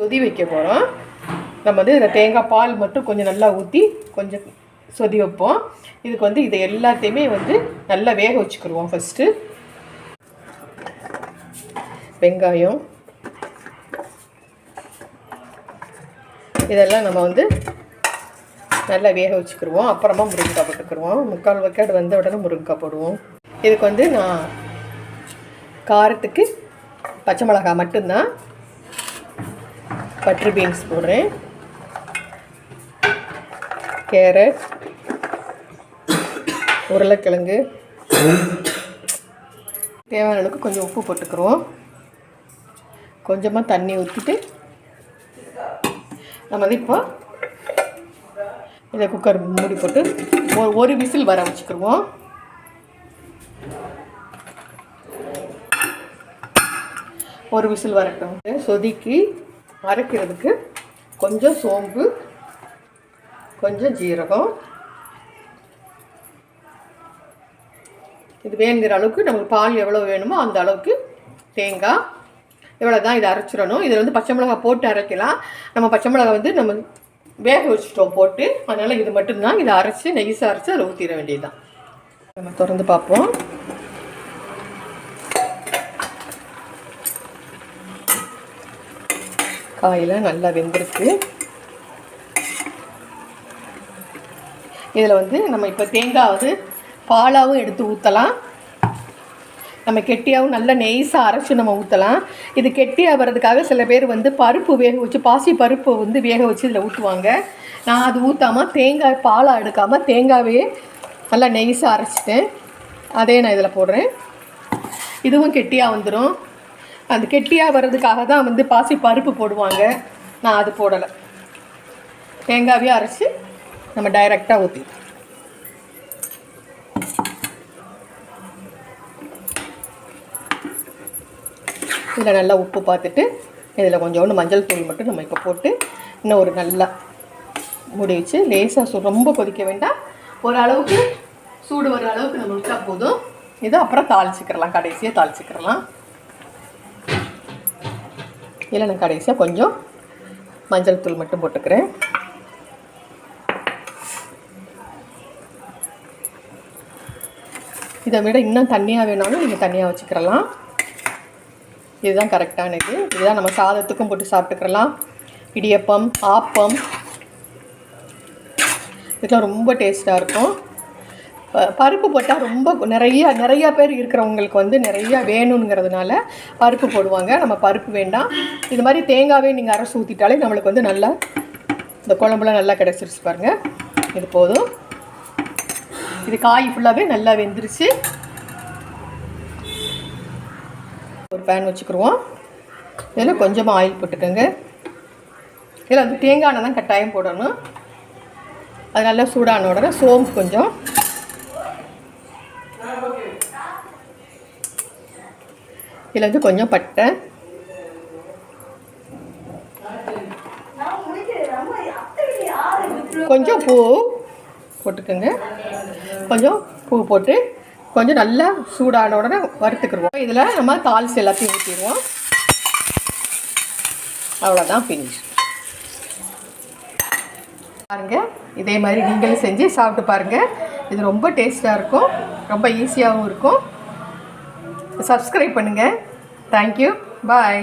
சொதி வைக்க போகிறோம் நம்ம வந்து இந்த தேங்காய் பால் மட்டும் கொஞ்சம் நல்லா ஊற்றி கொஞ்சம் சொதி வைப்போம். இதுக்கு வந்து இதை எல்லாத்தையுமே வந்து நல்லா வேக வச்சுக்கிடுவோம் ஃபஸ்ட்டு வெங்காயம். இதெல்லாம் நம்ம வந்து நல்லா வேக வச்சுக்கிடுவோம் அப்புறமா முருங்கைக்காய் போட்டுக்கிடுவோம் முக்கால் வக்காடு வந்த உடனே முருங்கைக்காய் போடுவோம். இதுக்கு வந்து நான் காரத்துக்கு பச்சை மிளகாய் மட்டும்தான். பட்டர் பீன்ஸ் போடுறேன். கேரட் உருளைக்கிழங்கு. தேவையான அளவுக்கு கொஞ்சம் உப்பு போட்டுக்கிறோம். கொஞ்சமாக தண்ணி ஊற்றிட்டு நம்ம வந்து இப்போ இதை குக்கர் மூடி போட்டு ஒரு ஒரு விசில் வர வச்சுக்கிடுவோம் ஒரு விசில் வரட்டும். சொதிக்கு அரைக்கிறதுக்கு கொஞ்சம் சோம்பு கொஞ்சம் ஜீரகம். இது வேணுங்கிற அளவுக்கு நமக்கு பால் எவ்வளோ வேணுமோ அந்த அளவுக்கு தேங்காய். இவ்வளோ தான் இதை அரைச்சிடணும். இதில் வந்து பச்சை மிளகா போட்டு அரைக்கலாம். நம்ம பச்சை மிளகா வந்து நம்ம வேக வச்சுட்டோம் போட்டு. அதனால் இது மட்டும்தான். இதை அரைச்சி நெய்ஸாக அரைச்சி அதில் ஊற்றிட வேண்டியதுதான். நம்ம திறந்து பார்ப்போம். காயெல்லாம் நல்லா வெந்திருக்கு. இதில் வந்து நம்ம இப்போ தேங்காய் வந்து பாலாகவும் எடுத்து ஊற்றலாம் நம்ம கெட்டியாகவும் நல்லா நெய்ஸாக அரைச்சி நம்ம ஊற்றலாம் இது கெட்டியாக வர்றதுக்காக சில பேர் வந்து பருப்பு வேக வச்சு பாசி பருப்பு வந்து வேக வச்சு இதில் ஊற்றுவாங்க நான் அது ஊற்றாமல் தேங்காய் பாலாக எடுக்காமல் தேங்காவே நல்லா நெய்ஸாக அரைச்சிட்டேன். அதே நான் இதில் போடுறேன். இதுவும் கெட்டியாக வந்துடும் அது கெட்டியாக வர்றதுக்காக தான் வந்து பாசி பருப்பு போடுவாங்க. நான் அது போடலை. தேங்காவே அரைச்சி நம்ம டைரெக்டாக ஊற்றி இதில் நல்லா உப்பு பார்த்துட்டு இதில் கொஞ்சோண்டு மஞ்சள் தூள் மட்டும் நம்ம இப்போ போட்டு இன்னும் ஒரு நல்லா மூடி வச்சு லேசாக சூ ரொம்ப கொதிக்க வேண்டாம். ஒரு அளவுக்கு சூடு வர அளவுக்கு நம்ம விட்டால் போதும். இதை அப்புறம் தாளிச்சிக்கிறலாம் கடைசியாக தாளிச்சிக்கிறலாம். இதில் நான் கடைசியாக கொஞ்சம் மஞ்சள் தூள் மட்டும் போட்டுக்கிறேன். இதை விட இன்னும் தண்ணியாக வேணாலும் நீங்கள் தண்ணியாக வச்சுக்கிறலாம். இதுதான் கரெக்டான இது. இதுதான் நம்ம சாதத்துக்கும் போட்டு சாப்பிட்டுக்கிறலாம். இடியப்பம் ஆப்பம். இதெல்லாம் ரொம்ப டேஸ்ட்டாக இருக்கும். பருப்பு போட்டால் ரொம்ப நிறைய நிறைய பேர் இருக்கிறவங்களுக்கு வந்து நிறைய வேணுங்கிறதுனால பருப்பு போடுவாங்க. நம்ம பருப்பு வேண்டாம். இது மாதிரி தேங்காவே நீங்கள் அரைச்சி ஊற்றிட்டாலே நம்மளுக்கு வந்து நல்லா இந்த குழம்புலாம் நல்லா கிடச்சிருச்சு பாருங்கள் இது போதும். இது காய் ஃபுல்லாகவே நல்லா வெந்துருச்சு. ஒரு பேன் வச்சுக்கிடுவோம் இதில் கொஞ்சமாக ஆயில் போட்டுக்கோங்க. இதில் வந்து தேங்காய் தான் கட்டாயம் போடணும். அது நல்லா சூடான உடனே சோம்பு கொஞ்சம் இதில் வந்து கொஞ்சம் பட்டை. கொஞ்சம் பூ போட்டுக்கோங்க. கொஞ்சம் பூ போட்டு கொஞ்சம் நல்லா சூடான உடனே வறுத்துக்கிடுவோம். இதில் நம்ம தால்ஸ் எல்லாத்தையும் ஊற்றிடுவோம். அவ்வளோதான் ஃபினிஷ் பாருங்கள் இதே மாதிரி நீங்களும் செஞ்சு சாப்பிட்டு பாருங்கள் இது ரொம்ப டேஸ்ட்டாக இருக்கும். ரொம்ப ஈஸியாகவும் இருக்கும். சப்ஸ்கிரைப் பண்ணுங்கள் தேங்க்யூ பாய்